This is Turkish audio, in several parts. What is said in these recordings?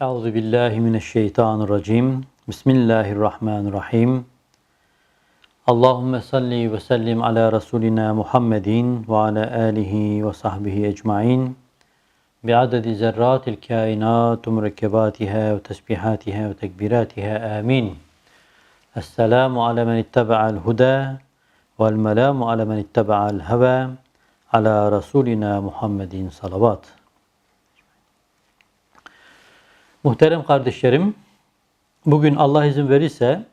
Euzu billahi mineşşeytanirracim. Bismillahirrahmanirrahim. Allahumme salli ve sellim ala Resulina Muhammedin ve ala alihi ve sahbihi ecmain. Bi adedi zerratil kainat ve mürekkebatiha ve tesbihatiha ve tekbiratiha amin. Esselamu ala men ittaba'al huda vel melamu ala men ittaba'al heva ala Resulina Muhammedin salavat. Muhterem kardeşlerim, bugün Allah izin verirse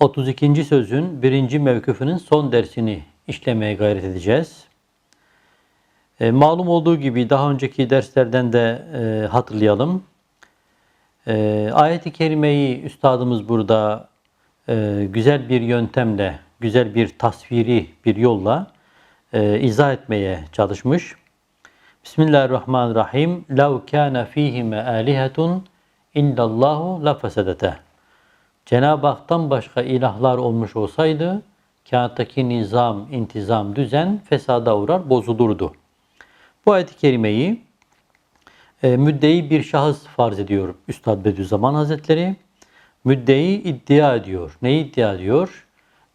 32. sözün birinci mevküfünün son dersini işlemeye gayret edeceğiz. E, malum olduğu gibi daha önceki derslerden de e, hatırlayalım. E, ayet-i kerimeyi üstadımız burada e, güzel bir yöntemle, güzel bir tasviri bir yolla e, izah etmeye çalışmış. Bismillahirrahmanirrahim. Lav kana fihime alihetun illallahu la fesedete. Cenab-ı Hak'tan başka ilahlar olmuş olsaydı kağıttaki nizam, intizam, düzen fesada uğrar, bozulurdu. Bu ayet-i kerimeyi e, müddeyi bir şahıs farz ediyor Üstad Bediüzzaman Hazretleri. Müddeyi iddia ediyor. Neyi iddia ediyor?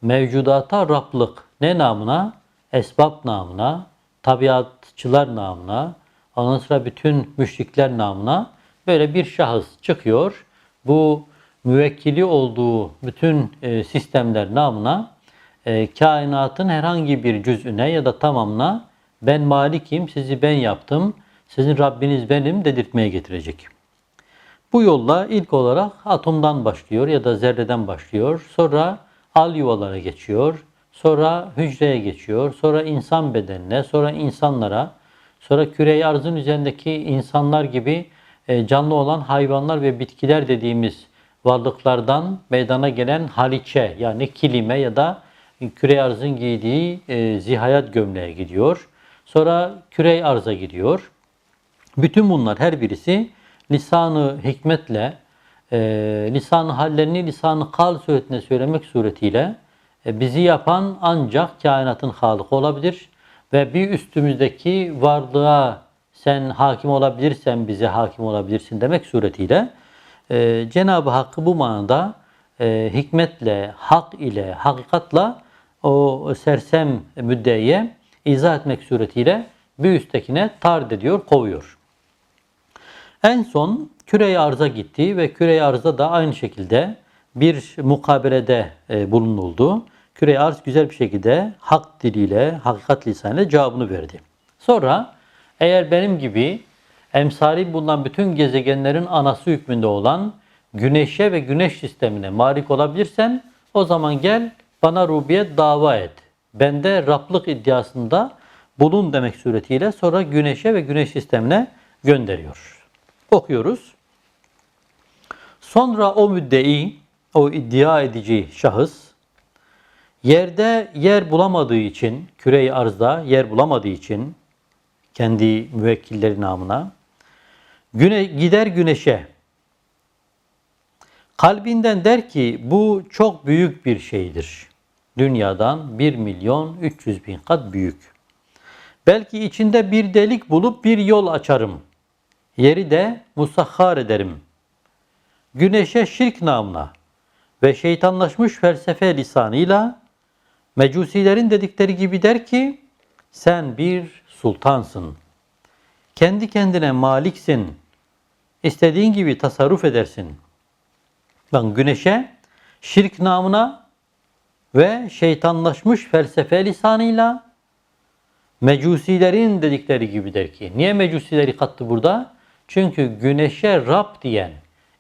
Mevcudata Rablık. Ne namına? Esbab namına, tabiatçılar namına, ondan sonra bütün müşrikler namına böyle bir şahıs çıkıyor. Bu müvekkili olduğu bütün e, sistemler namına e, kainatın herhangi bir cüz'üne ya da tamamına ben malikim, sizi ben yaptım, sizin Rabbiniz benim dedirtmeye getirecek. Bu yolla ilk olarak atomdan başlıyor ya da zerreden başlıyor. Sonra al yuvalara geçiyor. Sonra hücreye geçiyor. Sonra insan bedenine, sonra insanlara, sonra küre arzın üzerindeki insanlar gibi e, canlı olan hayvanlar ve bitkiler dediğimiz varlıklardan meydana gelen haliçe yani kilime ya da küre arzın giydiği e, zihayat gömleğe gidiyor. Sonra küre arza gidiyor. Bütün bunlar her birisi lisanı hikmetle, e, lisanı hallerini lisanı kal suretine söylemek suretiyle bizi yapan ancak kainatın halık olabilir ve bir üstümüzdeki varlığa sen hakim olabilirsen bize hakim olabilirsin demek suretiyle e, Cenab-ı Hakk'ı bu manada e, hikmetle, hak ile, hakikatla o sersem müddeye izah etmek suretiyle bir üsttekine tard ediyor, kovuyor. En son küre arza gitti ve küre arza da aynı şekilde bir mukabelede e, bulunuldu. Küre arz güzel bir şekilde hak diliyle, hakikat lisanıyla cevabını verdi. Sonra eğer benim gibi emsali bulunan bütün gezegenlerin anası hükmünde olan güneşe ve güneş sistemine malik olabilirsen o zaman gel bana rubiyet dava et. Bende Rablık iddiasında bulun demek suretiyle sonra güneşe ve güneş sistemine gönderiyor. Okuyoruz. Sonra o müddei, o iddia edici şahıs yerde yer bulamadığı için, küre arzda yer bulamadığı için kendi müvekkilleri namına güne, gider güneşe kalbinden der ki bu çok büyük bir şeydir. Dünyadan 1 milyon 300 bin kat büyük. Belki içinde bir delik bulup bir yol açarım. Yeri de musahhar ederim. Güneşe şirk namına ve şeytanlaşmış felsefe lisanıyla Mecusilerin dedikleri gibi der ki sen bir sultansın. Kendi kendine maliksin. İstediğin gibi tasarruf edersin. Ben güneşe şirk namına ve şeytanlaşmış felsefe lisanıyla Mecusilerin dedikleri gibi der ki. Niye Mecusileri kattı burada? Çünkü güneşe Rab diyen,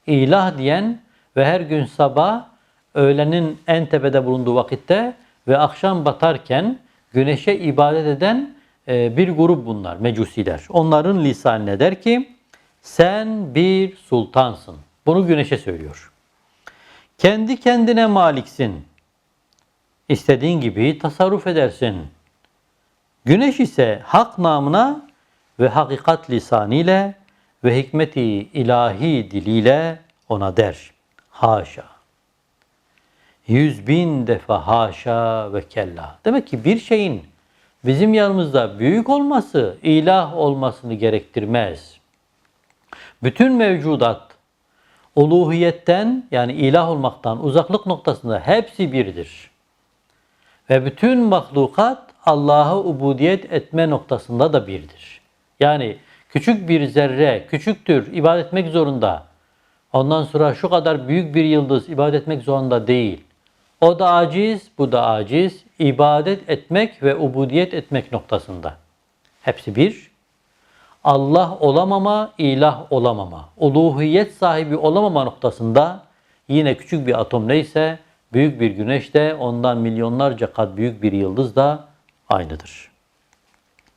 ilah diyen ve her gün sabah öğlenin en tepede bulunduğu vakitte ve akşam batarken güneşe ibadet eden e, bir grup bunlar, mecusiler. Onların lisanı der ki, sen bir sultansın. Bunu güneşe söylüyor. Kendi kendine maliksin. İstediğin gibi tasarruf edersin. Güneş ise hak namına ve hakikat lisanıyla ve hikmeti ilahi diliyle ona der. Haşa yüz bin defa haşa ve kella. Demek ki bir şeyin bizim yanımızda büyük olması ilah olmasını gerektirmez. Bütün mevcudat uluhiyetten yani ilah olmaktan uzaklık noktasında hepsi birdir. Ve bütün mahlukat Allah'a ubudiyet etme noktasında da birdir. Yani küçük bir zerre küçüktür, ibadet etmek zorunda. Ondan sonra şu kadar büyük bir yıldız ibadet etmek zorunda değil. O da aciz, bu da aciz. İbadet etmek ve ubudiyet etmek noktasında. Hepsi bir. Allah olamama, ilah olamama, uluhiyet sahibi olamama noktasında yine küçük bir atom neyse büyük bir güneş de ondan milyonlarca kat büyük bir yıldız da aynıdır.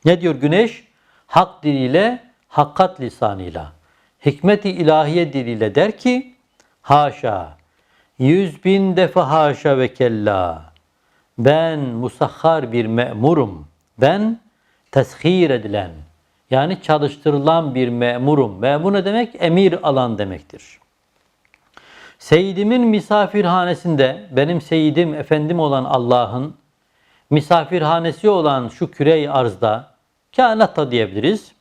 Ne diyor güneş? Hak diliyle, hakkat lisanıyla, hikmeti ilahiye diliyle der ki, haşa, yüz bin defa haşa ve kella, ben musahhar bir memurum, ben teshir edilen, yani çalıştırılan bir memurum. Memur ne demek? Emir alan demektir. Seyyidimin misafirhanesinde, benim seyyidim, efendim olan Allah'ın misafirhanesi olan şu kürey arzda, kainatta diyebiliriz,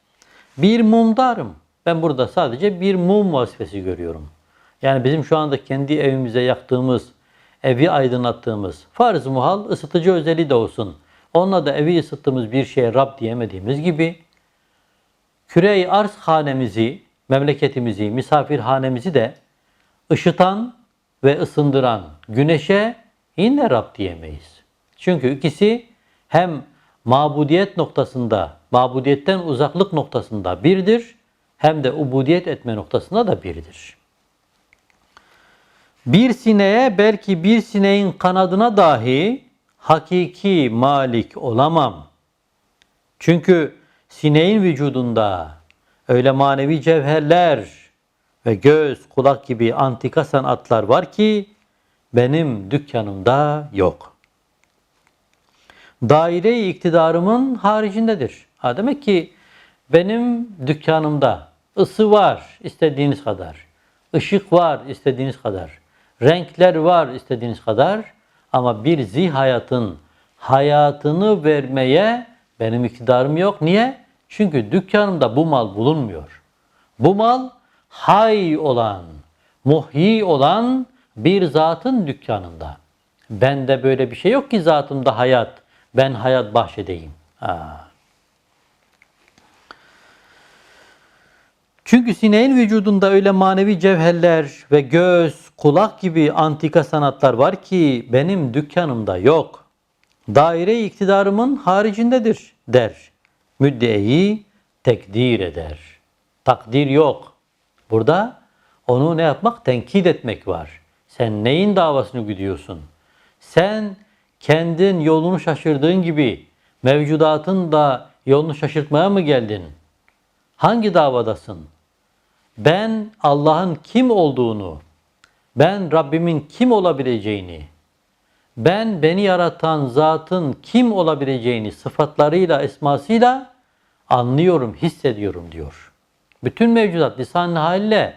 bir mumdarım. Ben burada sadece bir mum vazifesi görüyorum. Yani bizim şu anda kendi evimize yaktığımız, evi aydınlattığımız, farz muhal ısıtıcı özelliği de olsun. Onunla da evi ısıttığımız bir şeye Rab diyemediğimiz gibi, Kürey arz hanemizi, memleketimizi, misafirhanemizi de ışıtan ve ısındıran güneşe yine Rab diyemeyiz. Çünkü ikisi hem mabudiyet noktasında, mabudiyetten uzaklık noktasında birdir, hem de ubudiyet etme noktasında da birdir. Bir sineğe belki bir sineğin kanadına dahi hakiki malik olamam. Çünkü sineğin vücudunda öyle manevi cevherler ve göz, kulak gibi antika sanatlar var ki benim dükkanımda yok. Daire-i iktidarımın haricindedir. Ha demek ki benim dükkanımda ısı var istediğiniz kadar. ışık var istediğiniz kadar. Renkler var istediğiniz kadar. Ama bir zihayatın hayatını vermeye benim iktidarım yok. Niye? Çünkü dükkanımda bu mal bulunmuyor. Bu mal hay olan, muhyi olan bir zatın dükkanında. Bende böyle bir şey yok ki zatımda hayat. Ben hayat bahşedeyim. Ha. Çünkü sineğin vücudunda öyle manevi cevherler ve göz, kulak gibi antika sanatlar var ki benim dükkanımda yok. Daire iktidarımın haricindedir der müddeyi tekdir eder. Takdir yok. Burada onu ne yapmak? Tenkit etmek var. Sen neyin davasını gidiyorsun? Sen kendin yolunu şaşırdığın gibi mevcudatın da yolunu şaşırtmaya mı geldin? Hangi davadasın? Ben Allah'ın kim olduğunu, ben Rabbimin kim olabileceğini, ben beni yaratan zatın kim olabileceğini sıfatlarıyla, esmasıyla anlıyorum, hissediyorum diyor. Bütün mevcudat lisan haliyle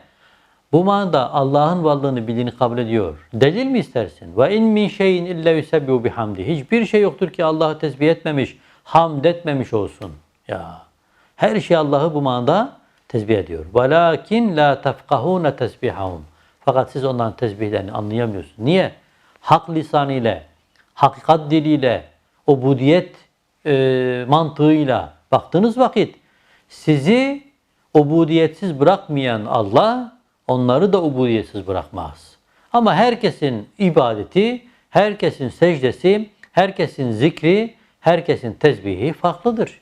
bu manada Allah'ın varlığını bildiğini kabul ediyor. Delil mi istersin? Ve in min şeyin illa yusebbihu bihamdi. Hiçbir şey yoktur ki Allah'ı tesbih etmemiş, hamd etmemiş olsun. Ya her şey Allah'ı bu manada tesbih ediyor. Velakin la tefkahune tesbihahum. Fakat siz onların tesbihlerini anlayamıyorsunuz. Niye? hak lisanıyla, hakikat diliyle, ubudiyet e, mantığıyla baktığınız vakit sizi ubudiyetsiz bırakmayan Allah onları da ubudiyetsiz bırakmaz. Ama herkesin ibadeti, herkesin secdesi, herkesin zikri, herkesin tesbihi farklıdır.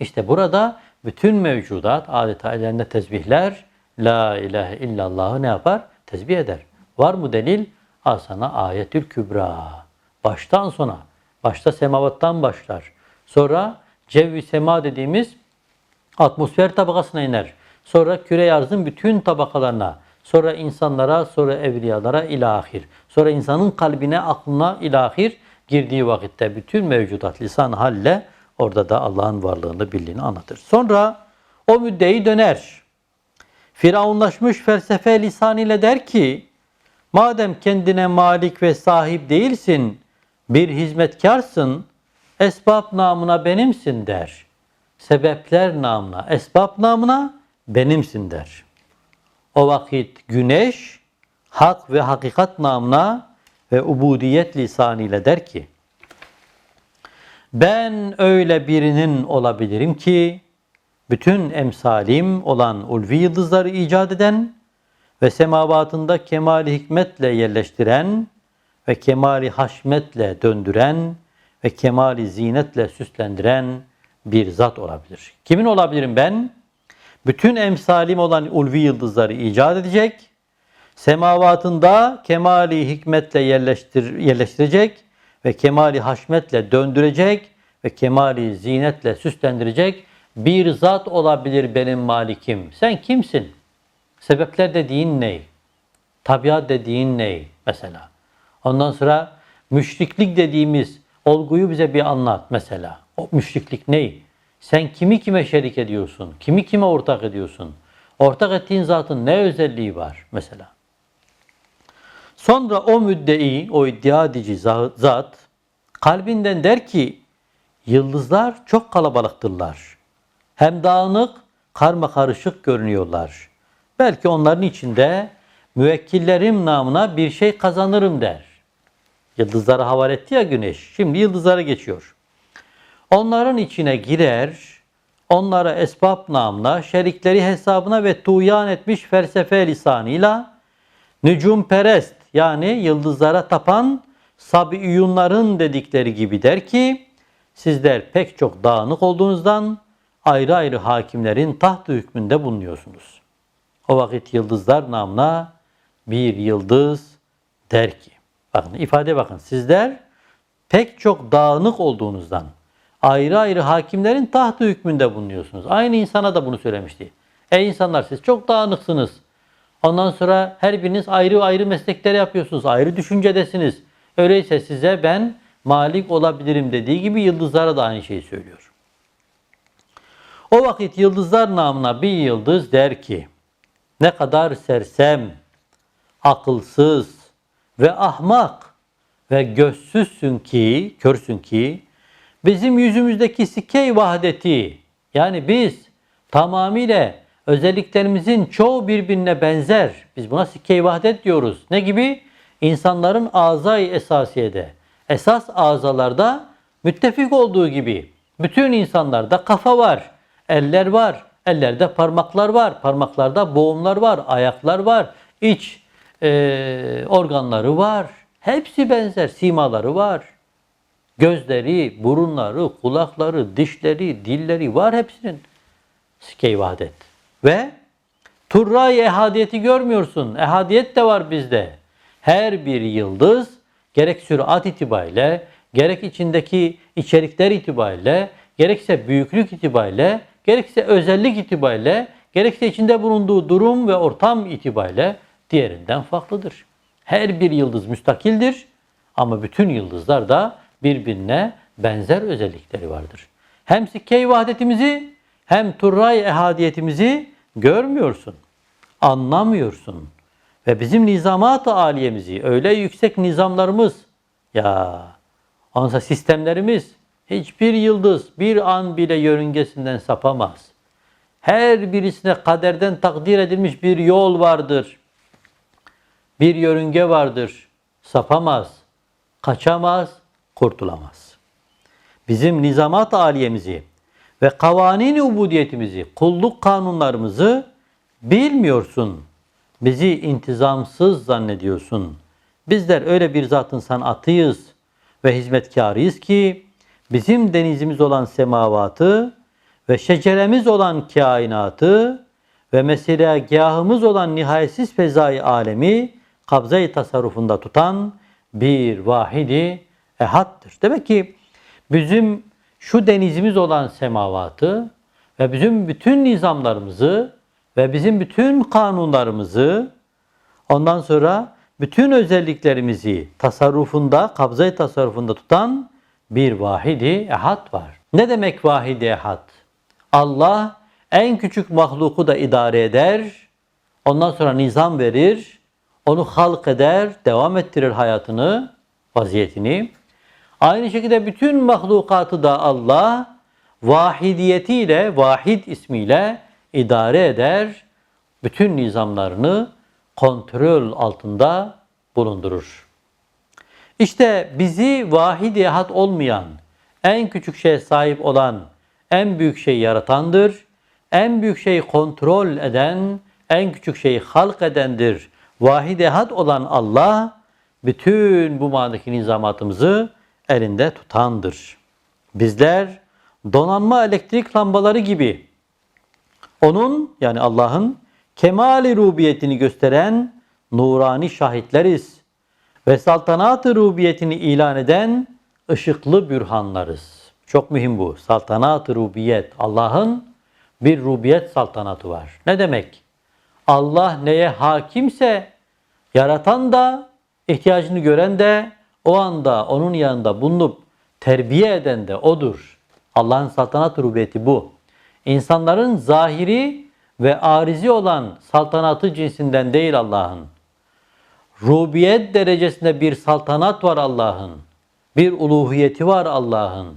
İşte burada bütün mevcudat adeta ellerinde tesbihler La ilahe illallah'ı ne yapar? Tesbih eder. Var mı delil? Al sana ayetül kübra. Baştan sona. Başta semavattan başlar. Sonra cevvi sema dediğimiz atmosfer tabakasına iner. Sonra küre arzın bütün tabakalarına. Sonra insanlara, sonra evliyalara ilahir. Sonra insanın kalbine, aklına ilahir girdiği vakitte bütün mevcudat lisan halle orada da Allah'ın varlığını, birliğini anlatır. Sonra o müddeyi döner. Firavunlaşmış felsefe lisan ile der ki Madem kendine malik ve sahip değilsin, bir hizmetkarsın, esbab namına benimsin der. Sebepler namına, esbab namına benimsin der. O vakit güneş hak ve hakikat namına ve ubudiyet lisanıyla der ki ben öyle birinin olabilirim ki bütün emsalim olan ulvi yıldızları icat eden ve semavatında kemali hikmetle yerleştiren ve kemali haşmetle döndüren ve kemali zinetle süslendiren bir zat olabilir. Kimin olabilirim ben? Bütün emsalim olan ulvi yıldızları icat edecek, semavatında kemali hikmetle yerleştir, yerleştirecek ve kemali haşmetle döndürecek ve kemali zinetle süslendirecek bir zat olabilir benim malikim. Sen kimsin? Sebepler dediğin ne? Tabiat dediğin ne mesela? Ondan sonra müşriklik dediğimiz olguyu bize bir anlat mesela. O müşriklik ne? Sen kimi kime şerik ediyorsun? Kimi kime ortak ediyorsun? Ortak ettiğin zatın ne özelliği var mesela? Sonra o müddei, o iddia edici zat kalbinden der ki yıldızlar çok kalabalıktırlar. Hem dağınık, karma karışık görünüyorlar. Belki onların içinde müvekkillerim namına bir şey kazanırım der. Yıldızları havale etti ya güneş. Şimdi yıldızlara geçiyor. Onların içine girer, onlara esbab namına, şerikleri hesabına ve tuyan etmiş felsefe lisanıyla nücum perest yani yıldızlara tapan sabiyunların dedikleri gibi der ki sizler pek çok dağınık olduğunuzdan ayrı ayrı hakimlerin taht hükmünde bulunuyorsunuz. O vakit yıldızlar namına bir yıldız der ki bakın ifade bakın sizler pek çok dağınık olduğunuzdan ayrı ayrı hakimlerin tahtı hükmünde bulunuyorsunuz. Aynı insana da bunu söylemişti. Ey insanlar siz çok dağınıksınız. Ondan sonra her biriniz ayrı ayrı meslekler yapıyorsunuz. Ayrı düşüncedesiniz. Öyleyse size ben malik olabilirim dediği gibi yıldızlara da aynı şeyi söylüyor. O vakit yıldızlar namına bir yıldız der ki ne kadar sersem, akılsız ve ahmak ve gözsüzsün ki, körsün ki bizim yüzümüzdeki sikey vahdeti yani biz tamamıyla özelliklerimizin çoğu birbirine benzer. Biz buna sikey vahdet diyoruz. Ne gibi? İnsanların azay esasiyede, esas azalarda müttefik olduğu gibi bütün insanlarda kafa var, eller var, ellerde parmaklar var, parmaklarda boğumlar var, ayaklar var, iç e, organları var. Hepsi benzer, simaları var. Gözleri, burunları, kulakları, dişleri, dilleri var hepsinin. Sikey vahdet. Ve turray ehadiyeti görmüyorsun. Ehadiyet de var bizde. Her bir yıldız gerek sürat itibariyle, gerek içindeki içerikler itibariyle, gerekse büyüklük itibariyle, gerekse özellik itibariyle, gerekse içinde bulunduğu durum ve ortam itibariyle diğerinden farklıdır. Her bir yıldız müstakildir ama bütün yıldızlar da birbirine benzer özellikleri vardır. Hem sikke vahdetimizi hem turray ehadiyetimizi görmüyorsun, anlamıyorsun. Ve bizim nizamat-ı aliyemizi, öyle yüksek nizamlarımız, ya onsa sistemlerimiz hiçbir yıldız bir an bile yörüngesinden sapamaz. Her birisine kaderden takdir edilmiş bir yol vardır. Bir yörünge vardır. Sapamaz, kaçamaz, kurtulamaz. Bizim nizamat aliyemizi ve kavanin ubudiyetimizi, kulluk kanunlarımızı bilmiyorsun. Bizi intizamsız zannediyorsun. Bizler öyle bir zatın sanatıyız ve hizmetkarıyız ki bizim denizimiz olan semavatı ve şeceremiz olan kainatı ve meselagahımız olan nihayetsiz fezai alemi kabzayı tasarrufunda tutan bir vahidi ehattır. Demek ki bizim şu denizimiz olan semavatı ve bizim bütün nizamlarımızı ve bizim bütün kanunlarımızı ondan sonra bütün özelliklerimizi tasarrufunda, kabzayı tasarrufunda tutan bir vahidi ehad var. Ne demek vahidi ehad? Allah en küçük mahluku da idare eder, ondan sonra nizam verir, onu halk eder, devam ettirir hayatını, vaziyetini. Aynı şekilde bütün mahlukatı da Allah vahidiyetiyle, vahid ismiyle idare eder. bütün nizamlarını kontrol altında bulundurur. İşte bizi vahid ehad olmayan, en küçük şeye sahip olan, en büyük şeyi yaratandır. En büyük şeyi kontrol eden, en küçük şeyi halk edendir. Vahid ehad olan Allah, bütün bu manadaki nizamatımızı elinde tutandır. Bizler donanma elektrik lambaları gibi onun yani Allah'ın kemali rubiyetini gösteren nurani şahitleriz ve saltanat-ı rubiyetini ilan eden ışıklı bürhanlarız. Çok mühim bu. Saltanat-ı rubiyet. Allah'ın bir rubiyet saltanatı var. Ne demek? Allah neye hakimse yaratan da ihtiyacını gören de o anda onun yanında bulunup terbiye eden de odur. Allah'ın saltanat rubiyeti bu. İnsanların zahiri ve arizi olan saltanatı cinsinden değil Allah'ın. Rubiyet derecesinde bir saltanat var Allah'ın. Bir uluhiyeti var Allah'ın.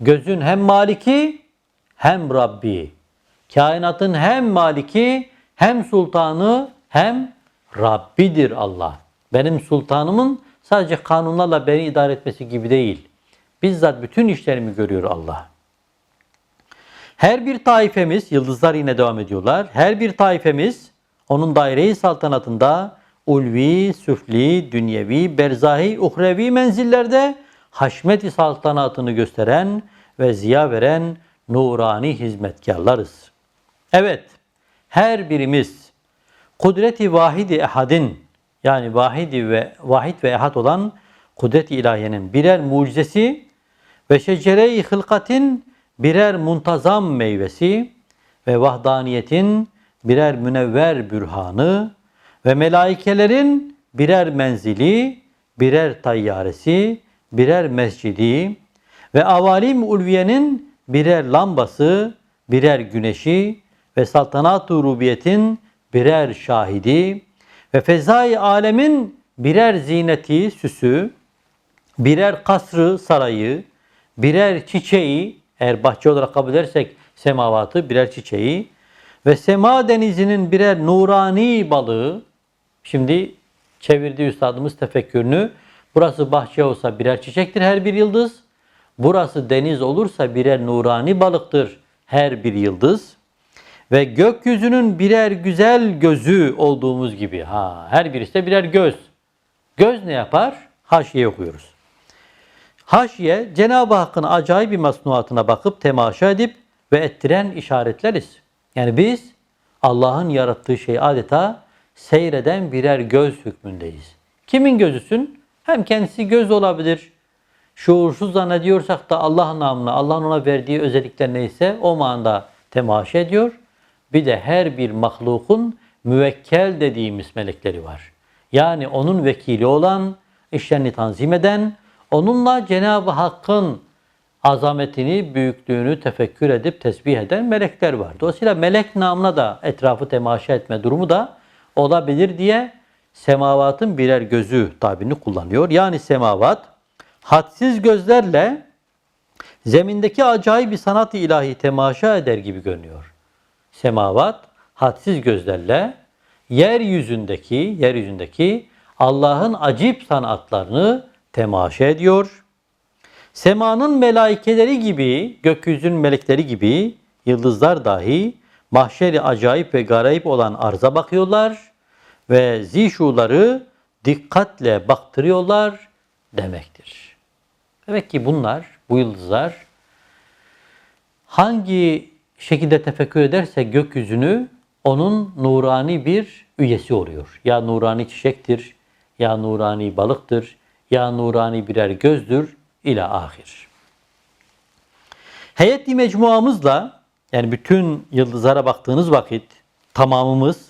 Gözün hem maliki hem Rabbi. Kainatın hem maliki hem sultanı hem Rabbidir Allah. Benim sultanımın sadece kanunlarla beni idare etmesi gibi değil. Bizzat bütün işlerimi görüyor Allah. Her bir taifemiz, yıldızlar yine devam ediyorlar. Her bir taifemiz onun daire-i saltanatında ulvi, süfli, dünyevi, berzahi, uhrevi menzillerde haşmet-i saltanatını gösteren ve ziya veren nurani hizmetkarlarız. Evet, her birimiz kudreti vahidi ehadin yani vahidi ve vahid ve ehad olan kudret-i ilahiyenin birer mucizesi ve şecere-i hılkatin birer muntazam meyvesi ve vahdaniyetin birer münevver bürhanı ve melaikelerin birer menzili, birer tayyaresi, birer mescidi ve avalim ulviyenin birer lambası, birer güneşi ve saltanat-ı rubiyetin birer şahidi ve fezai alemin birer zineti, süsü, birer kasrı, sarayı, birer çiçeği, eğer bahçe olarak kabul edersek semavatı birer çiçeği ve sema denizinin birer nurani balığı, şimdi çevirdi üstadımız tefekkürünü, burası bahçe olsa birer çiçektir her bir yıldız, burası deniz olursa birer nurani balıktır her bir yıldız ve gökyüzünün birer güzel gözü olduğumuz gibi ha her birisi de birer göz. Göz ne yapar? Haşiye okuyoruz. Haşiye Cenab-ı Hakk'ın acayip bir masnuatına bakıp temaşa edip ve ettiren işaretleriz. Yani biz Allah'ın yarattığı şeyi adeta seyreden birer göz hükmündeyiz. Kimin gözüsün? Hem kendisi göz olabilir. Şuursuz zannediyorsak da Allah namına, Allah'ın ona verdiği özellikler neyse o manada temaşa ediyor. Bir de her bir mahlukun müvekkel dediğimiz melekleri var. Yani onun vekili olan, işlerini tanzim eden, onunla Cenab-ı Hakk'ın azametini, büyüklüğünü tefekkür edip tesbih eden melekler var. Dolayısıyla melek namına da etrafı temaşa etme durumu da olabilir diye semavatın birer gözü tabirini kullanıyor. Yani semavat hadsiz gözlerle zemindeki acayip bir sanat-ı ilahi temaşa eder gibi görünüyor. Semavat hadsiz gözlerle yeryüzündeki yeryüzündeki Allah'ın acip sanatlarını temaşa ediyor. Semanın melaikeleri gibi, gökyüzünün melekleri gibi yıldızlar dahi mahşeri acayip ve garayip olan arza bakıyorlar ve zişuları dikkatle baktırıyorlar demektir. Demek ki bunlar, bu yıldızlar hangi şekilde tefekkür ederse gökyüzünü onun nurani bir üyesi oluyor. Ya nurani çiçektir, ya nurani balıktır, ya nurani birer gözdür ila ahir. Heyetli mecmuamızla yani bütün yıldızlara baktığınız vakit tamamımız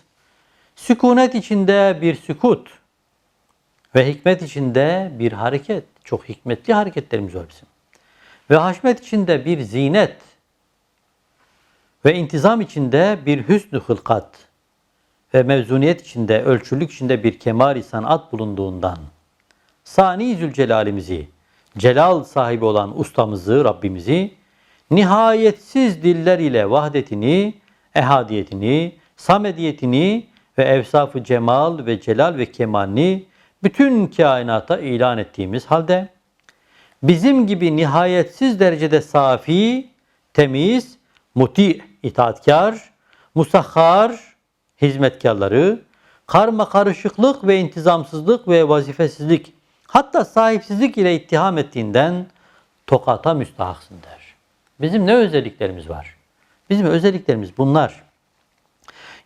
sükunet içinde bir sükut ve hikmet içinde bir hareket. Çok hikmetli hareketlerimiz var bizim. Ve haşmet içinde bir zinet ve intizam içinde bir hüsnü hılkat ve mevzuniyet içinde, ölçülük içinde bir kemal-i sanat bulunduğundan Sani Zülcelal'imizi, celal sahibi olan ustamızı, Rabbimizi nihayetsiz diller ile vahdetini, ehadiyetini, samediyetini ve evsafı cemal ve celal ve kemalini bütün kainata ilan ettiğimiz halde bizim gibi nihayetsiz derecede safi, temiz, muti, itaatkar, musahhar hizmetkarları, karma karışıklık ve intizamsızlık ve vazifesizlik hatta sahipsizlik ile ittiham ettiğinden tokata müstahaksın der. Bizim ne özelliklerimiz var? Bizim özelliklerimiz bunlar.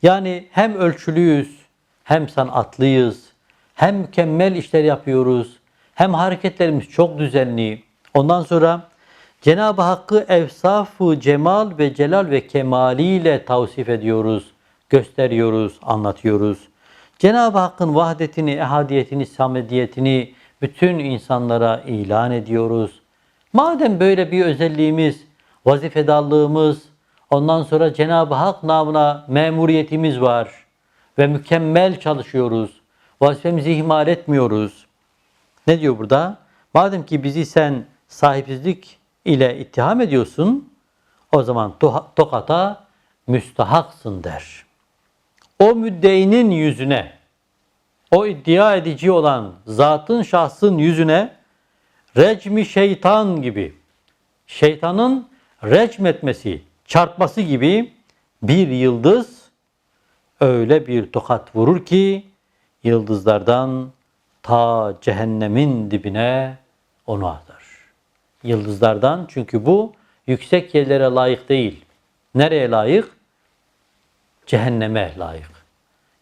Yani hem ölçülüyüz, hem sanatlıyız, hem mükemmel işler yapıyoruz, hem hareketlerimiz çok düzenli. Ondan sonra Cenab-ı Hakk'ı evsaf-ı cemal ve celal ve kemaliyle tavsif ediyoruz, gösteriyoruz, anlatıyoruz. Cenab-ı Hakk'ın vahdetini, ehadiyetini, samediyetini bütün insanlara ilan ediyoruz. Madem böyle bir özelliğimiz, vazifedallığımız, ondan sonra Cenab-ı Hak namına memuriyetimiz var ve mükemmel çalışıyoruz. Vazifemizi ihmal etmiyoruz. Ne diyor burada? Madem ki bizi sen sahipsizlik ile ittiham ediyorsun, o zaman to- tokata müstahaksın der. O müddeinin yüzüne, o iddia edici olan zatın şahsın yüzüne recmi şeytan gibi, şeytanın recm etmesi, çarpması gibi bir yıldız öyle bir tokat vurur ki yıldızlardan ta cehennemin dibine onu atar. Yıldızlardan çünkü bu yüksek yerlere layık değil. Nereye layık? Cehenneme layık.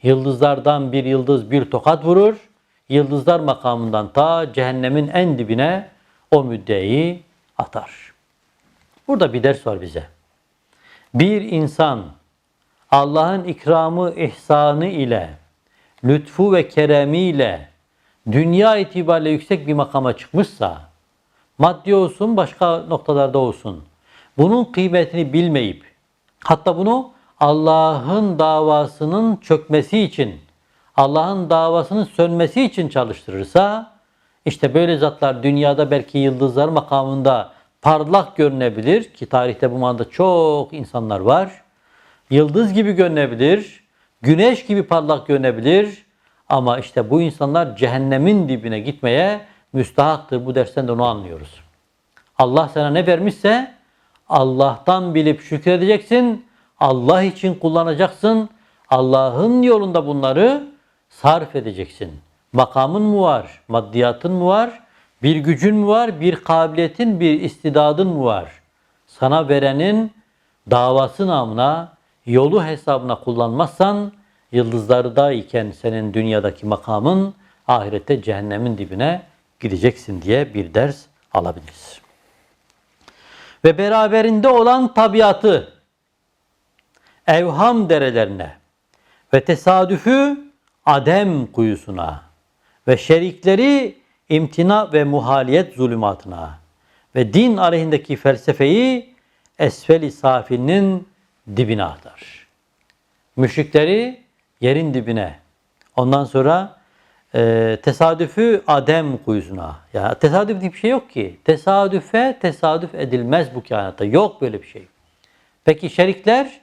Yıldızlardan bir yıldız bir tokat vurur. Yıldızlar makamından ta cehennemin en dibine o müddeyi atar. Burada bir ders var bize. Bir insan Allah'ın ikramı, ihsanı ile, lütfu ve keremiyle dünya itibariyle yüksek bir makama çıkmışsa, maddi olsun başka noktalarda olsun, bunun kıymetini bilmeyip, hatta bunu Allah'ın davasının çökmesi için, Allah'ın davasının sönmesi için çalıştırırsa, işte böyle zatlar dünyada belki yıldızlar makamında parlak görünebilir ki tarihte bu manada çok insanlar var. Yıldız gibi görünebilir, güneş gibi parlak görünebilir ama işte bu insanlar cehennemin dibine gitmeye müstahaktır. Bu dersten de onu anlıyoruz. Allah sana ne vermişse Allah'tan bilip şükredeceksin. Allah için kullanacaksın. Allah'ın yolunda bunları sarf edeceksin. Makamın mı var? Maddiyatın mı var? Bir gücün mü var? Bir kabiliyetin, bir istidadın mı var? Sana verenin davası namına, yolu hesabına kullanmazsan yıldızlarda iken senin dünyadaki makamın ahirette cehennemin dibine gideceksin diye bir ders alabiliriz. Ve beraberinde olan tabiatı evham derelerine ve tesadüfü adem kuyusuna ve şerikleri imtina ve muhaliyet zulümatına ve din aleyhindeki felsefeyi esfel-i safilinin dibine atar. Müşrikleri yerin dibine, ondan sonra e, tesadüfü adem kuyusuna. Ya tesadüf diye bir şey yok ki. Tesadüfe tesadüf edilmez bu kainatta. Yok böyle bir şey. Peki şerikler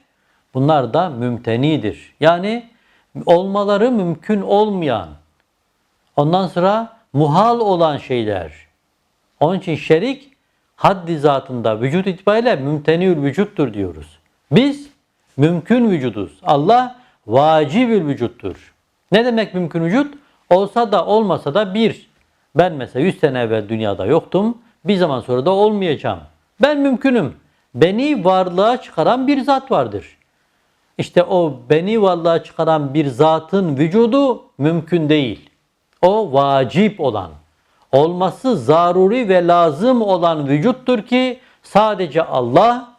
bunlar da mümtenidir. Yani olmaları mümkün olmayan. Ondan sonra muhal olan şeyler. Onun için şerik haddi zatında vücut itibariyle mümteniül vücuttur diyoruz. Biz mümkün vücuduz. Allah vacibül vücuttur. Ne demek mümkün vücut? Olsa da olmasa da bir. Ben mesela 100 sene evvel dünyada yoktum. Bir zaman sonra da olmayacağım. Ben mümkünüm. Beni varlığa çıkaran bir zat vardır. İşte o beni varlığa çıkaran bir zatın vücudu mümkün değil. O vacip olan, olması zaruri ve lazım olan vücuttur ki sadece Allah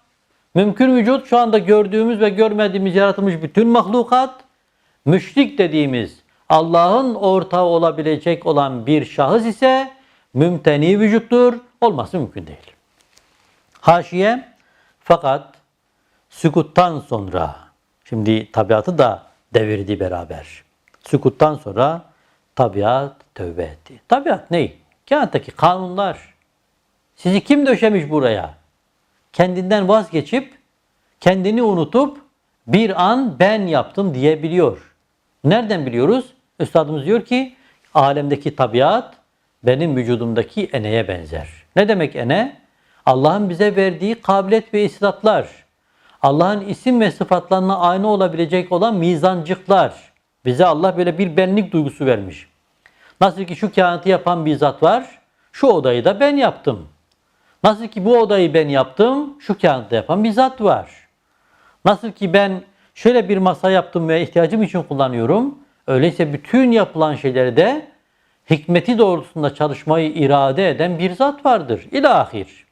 mümkün vücut şu anda gördüğümüz ve görmediğimiz yaratılmış bütün mahlukat müşrik dediğimiz Allah'ın ortağı olabilecek olan bir şahıs ise mümteni vücuttur. Olması mümkün değil. Haşiye fakat sükuttan sonra şimdi tabiatı da devirdi beraber. Sükuttan sonra tabiat tövbe etti. Tabiat ne? Kainattaki kanunlar. Sizi kim döşemiş buraya? Kendinden vazgeçip, kendini unutup, bir an ben yaptım diyebiliyor. Nereden biliyoruz? Üstadımız diyor ki alemdeki tabiat benim vücudumdaki eneye benzer. Ne demek ene? Allah'ın bize verdiği kabiliyet ve istidatlar. Allah'ın isim ve sıfatlarına aynı olabilecek olan mizancıklar. Bize Allah böyle bir benlik duygusu vermiş. Nasıl ki şu kainatı yapan bir zat var, şu odayı da ben yaptım. Nasıl ki bu odayı ben yaptım, şu kainatı yapan bir zat var. Nasıl ki ben şöyle bir masa yaptım ve ihtiyacım için kullanıyorum, öyleyse bütün yapılan şeyleri de hikmeti doğrultusunda çalışmayı irade eden bir zat vardır. İlahir.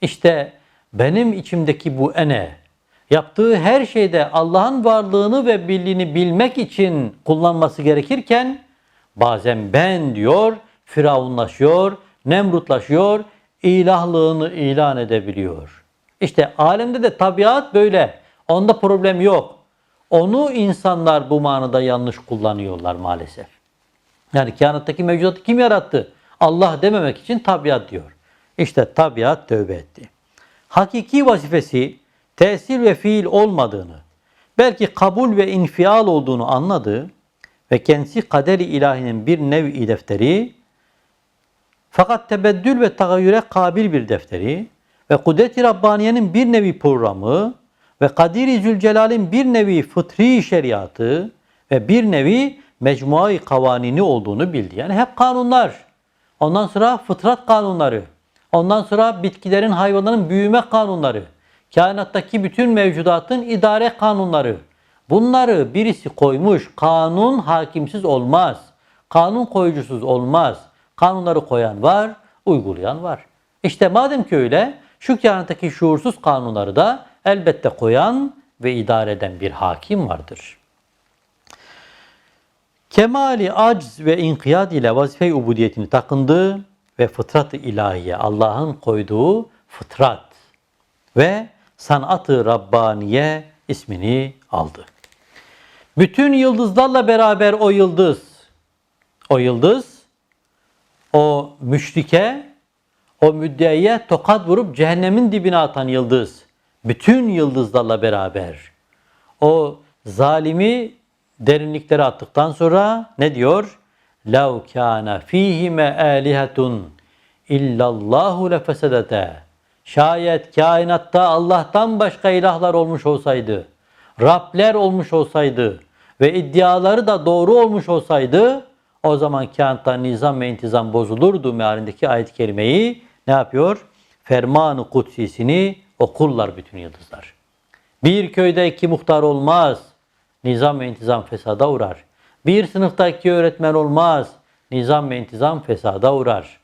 İşte benim içimdeki bu ene, yaptığı her şeyde Allah'ın varlığını ve birliğini bilmek için kullanması gerekirken bazen ben diyor, firavunlaşıyor, nemrutlaşıyor, ilahlığını ilan edebiliyor. İşte alemde de tabiat böyle. Onda problem yok. Onu insanlar bu manada yanlış kullanıyorlar maalesef. Yani kainattaki mevcudatı kim yarattı? Allah dememek için tabiat diyor. İşte tabiat tövbe etti. Hakiki vazifesi tesir ve fiil olmadığını, belki kabul ve infial olduğunu anladı ve kendisi kaderi ilahinin bir nevi defteri, fakat tebeddül ve tagayyüre kabil bir defteri ve kudret-i Rabbaniye'nin bir nevi programı ve Kadir-i Zülcelal'in bir nevi fıtri şeriatı ve bir nevi mecmuayı kavanini olduğunu bildi. Yani hep kanunlar. Ondan sonra fıtrat kanunları. Ondan sonra bitkilerin, hayvanların büyüme kanunları. Kainattaki bütün mevcudatın idare kanunları. Bunları birisi koymuş. Kanun hakimsiz olmaz. Kanun koyucusuz olmaz. Kanunları koyan var, uygulayan var. İşte madem ki öyle, şu kainattaki şuursuz kanunları da elbette koyan ve idare eden bir hakim vardır. Kemali acz ve inkiyat ile vazife-i ubudiyetini takındı ve fıtrat-ı ilahiye Allah'ın koyduğu fıtrat ve sanat-ı Rabbaniye ismini aldı. Bütün yıldızlarla beraber o yıldız, o yıldız, o müşrike, o müddeiye tokat vurup cehennemin dibine atan yıldız, bütün yıldızlarla beraber o zalimi derinliklere attıktan sonra ne diyor? لَوْ كَانَ ف۪يهِمَ آلِهَةٌ illallahu lefesedete. Şayet kainatta Allah'tan başka ilahlar olmuş olsaydı, Rabler olmuş olsaydı ve iddiaları da doğru olmuş olsaydı o zaman kainatta nizam ve intizam bozulurdu mealindeki ayet-i kerimeyi ne yapıyor? Fermanı kutsisini okurlar bütün yıldızlar. Bir köyde iki muhtar olmaz. Nizam ve intizam fesada uğrar. Bir sınıfta iki öğretmen olmaz. Nizam ve intizam fesada uğrar.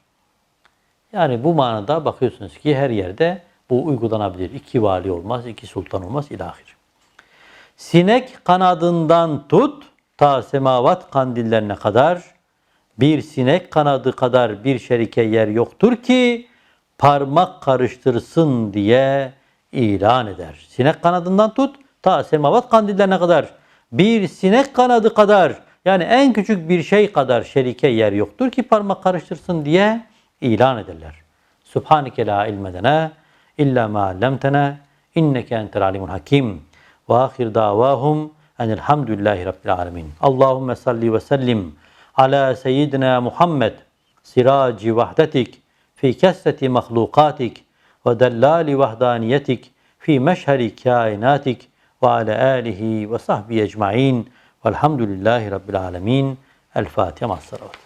Yani bu manada bakıyorsunuz ki her yerde bu uygulanabilir. İki vali olmaz, iki sultan olmaz ilahir. Sinek kanadından tut ta semavat kandillerine kadar bir sinek kanadı kadar bir şerike yer yoktur ki parmak karıştırsın diye ilan eder. Sinek kanadından tut ta semavat kandillerine kadar bir sinek kanadı kadar yani en küçük bir şey kadar şerike yer yoktur ki parmak karıştırsın diye ilan ederler. Subhaneke la ilmedena illa ma allamtena inneke entel alimul hakim. Ve ahir davahum enelhamdülillahi rabbil alemin. Allahumme salli ve sellim ala seyyidina Muhammed siraci vahdetik في كثرة مخلوقاتك ودلال وحدانيتك في مشهر كائناتك وعلى آله وصحبه أجمعين والحمد لله رب العالمين. الفاتحة مع الصلوات.